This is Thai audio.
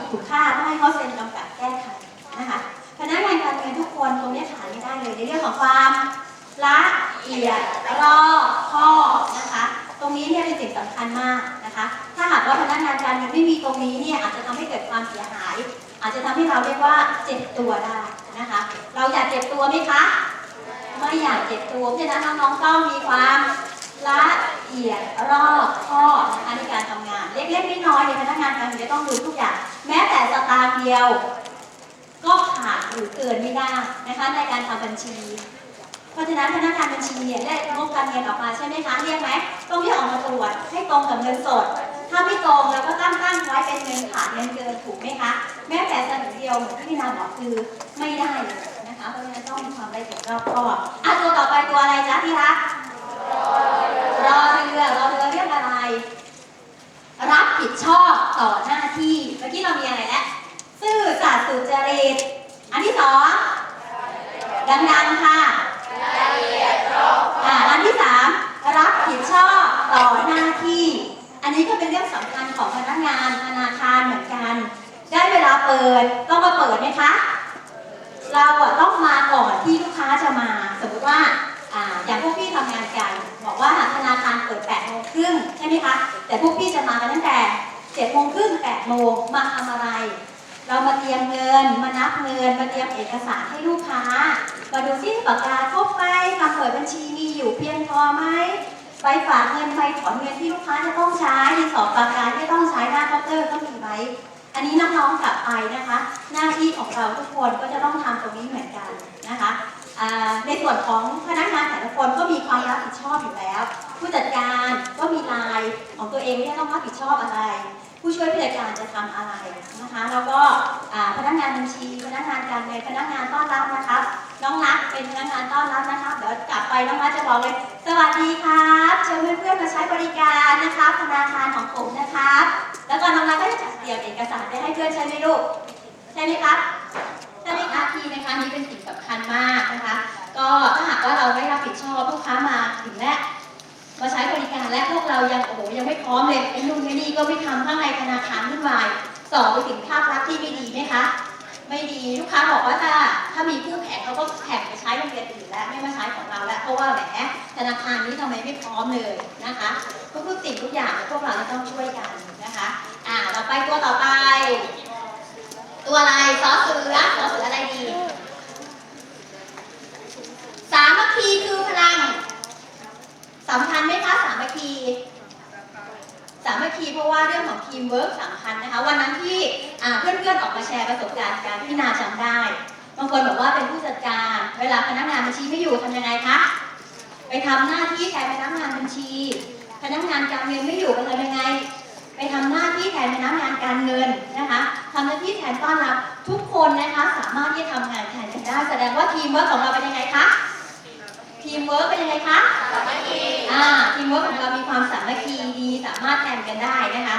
ดคุณค่าต้องให้เขาเซ็นกำกับแก้ไขนะคะพนักงานการเงินทุกคนตรงนี้ขาดไม่ได้เลยในเรื่องของความละเอียดรอบคอบนะคะ ตรงนี้เนี่ยเป็นสิ่งสำคัญมากนะคะ ถ้าหากว่าพนักงานการเงินไม่มีตรงนี้เนี่ยอาจจะทำให้เกิดความเสียหาย อาจจะทำให้เราเรียกว่าเจ็บตัวได้นะคะ เราอยากเจ็บตัวไหมคะไม่อยากเจ็บตัวเพราะฉะนั้นน้องๆต้องมีความ ละเอียดรอบคอบนะคะในการทำงาน เล็กๆน้อยๆในพนักงานการเงินจะต้องรู้ทุกอย่าง แม้แต่สตางค์เดียว ก็ขาดหรือเกินไม่ได้นะคะ ในการทำบัญชี เพราะฉะนั้นพนักงานบัญชีเนี่ยได้งบการเงินออกมาใช่ไหมคะเรียกไหมต้องเรียกออกมาตรวจให้ตรงกับเงินสด ถ้าไม่ตรงเราก็ตั้งตั้งไว้เป็นเงินขาดเงินเกินถูกไหมคะแม้แต่สลึงเดียวที่พี่นาบอกคือไม่ได้นะคะเพราะฉะนั้นต้องมีความละเอียดรอบคอบอะตัวต่อไปตัวอะไรจ๊ะที่รักรอเรือรอเรือเรียกอะไร รับผิดชอบ ต่อหน้าที่ เมื่อกี้เรามีอะไรแล้วซื่อสัตย์สุจริต อันที่สองดังๆค่ะอ่าอันที่สามรับผิดชอบต่อหน้าที่ อันนี้ก็เป็นเรื่องสำคัญของพนักงานธนาคารเหมือนกัน ได้เวลาเปิดต้องมาเปิดไหมคะ เราอะต้องมาก่อนที่ลูกค้าจะมา สมมติว่าอ่าอย่างพวกพี่ทำงานกัน บอกว่าธนาคารเปิด8โมงครึ่งใช่ไหมคะ แต่พวกพี่จะมากันตั้งแต่ 7โมงครึ่ง8โมงมาทำอะไร เรามาเตรียมเงิน มานับเงิน มาเตรียมเอกสารให้ลูกค้า มาดูซิปากกาครบไหมคำเปิดบัญชีมีอยู่เพียงพอไหมไปฝากเงินไปถอนเงินที่ลูกค้าจะต้องใช้ดินสอบปากกาที่ต้องใช้หน้าเคาน์เตอร์ก็มีไหมอันนี้น้องๆกลับไปนะคะ หน้าที่ของเราทุกคนก็จะต้องทำตรงนี้เหมือนกันนะคะ ในส่วนของพนักงานแต่ละคนก็มีความรับผิดชอบอยู่แล้ว ผู้จัดการก็มีลายของตัวเองที่ต้องรับผิดชอบอะไร ผู้ช่วยผู้จัดการจะทำอะไรนะคะแล้วก็พนักงานบัญชี พนักงานการเงินพนักงานต้อนรับนะคะน้องรักเป็นพนักงานต้อนรับนะคะเดี๋ยวกลับไปน้องรักจะบอกเลย สวัสดีครับเชิญเพื่อนๆมาใช้บริการนะคะธนาคารของผมนะครับแล้วก็น้องรักก็จะจัดเตรียมเอกสารไปให้เพื่อนใช่ไหมลูกใช่ไหมครับใช่ไหมคะทีนะคะนี่เป็นสิ่งสำคัญมากนะคะ ก็ถ้าหากว่าเราไม่รับผิดชอบลูกค้ามาถึงและมาใช้บริการและพวกเรายังโอ้โหยังไม่พร้อมเลยไอ้นู่นไอ้นี่ก็ไม่ทำข้างในธนาคารวุ่นวายสองไปถึงภาพลักษณ์ที่ไม่ดีไหมคะไม่ดีลูกค้าบอกว่าถ้าถ้ามีคู่แข่งเขาก็แข่งไปใช้โรงเรียนอื่นแล้วไม่มาใช้ของเราแล้วเพราะว่าแหมธนาคารนี้ทำไมไม่พร้อมเลยนะคะทุกๆสิ่งทุกอย่างพวกเราจะต้องช่วยกันนะคะอ่าเราไปตัวต่อไป ตัวอะไรซอสเสือซอสเสืออะไรดี สามัคคีคือพลังสำคัญไหมคะสามัคคี สามั คีเพราะว่าเรื่องของทีมเวิร์กสำคัญนะคะ วันนั้นที่เพื่อนๆออกมาแชร์ประสบการณ์การที่นาจำได้ บางคนบอกว่าเป็นผู้จัดการ เวลาพนักงานบัญชีไม่อยู่ทำยังไงคะ ไปทำหน้าที่แทนพนักงานบัญชี พนักงานการเงินไม่อยู่ไปทำยังไง ไปทำหน้าที่แทนพนักงานการเงินนะคะทำหน้าที่แทนต้อนรับทุกคนนะคะ สามารถที่จะทำงานแทนกันได้ แสดงว่าทีมเวิร์กของเราเป็นยังไงคะ ทีมเวิร์กเป็นยังไงคะสามัคคีอ่าทีมเวิร์กของเรามีความสามัคคีดีสามารถแทนกันได้นะคะ